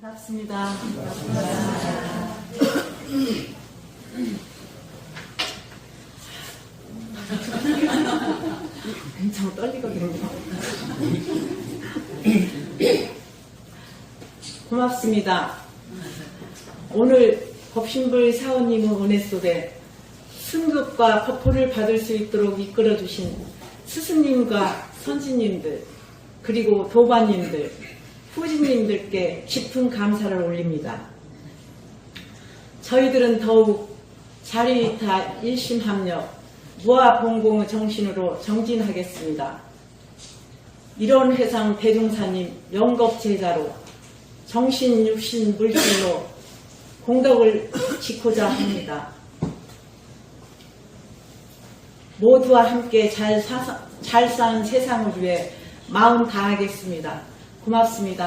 반갑습니다. 엄청 떨리거든요. 고맙습니다. 오늘 법신불 사원님의 은혜 속에 승급과 법호를 받을 수 있도록 이끌어 주신 스승님과 선지님들 그리고 도반님들 후진님들께 깊은 감사를 올립니다. 저희들은 더욱 자리이타 일심합력 무아 봉공의 정신으로 정진하겠습니다. 이런 회상 대종사님 영겁 제자로 정신, 육신, 물질로 공덕을 짓고자 합니다. 모두와 함께 잘, 사, 잘 사는 세상을 위해 마음 다하겠습니다. 고맙습니다.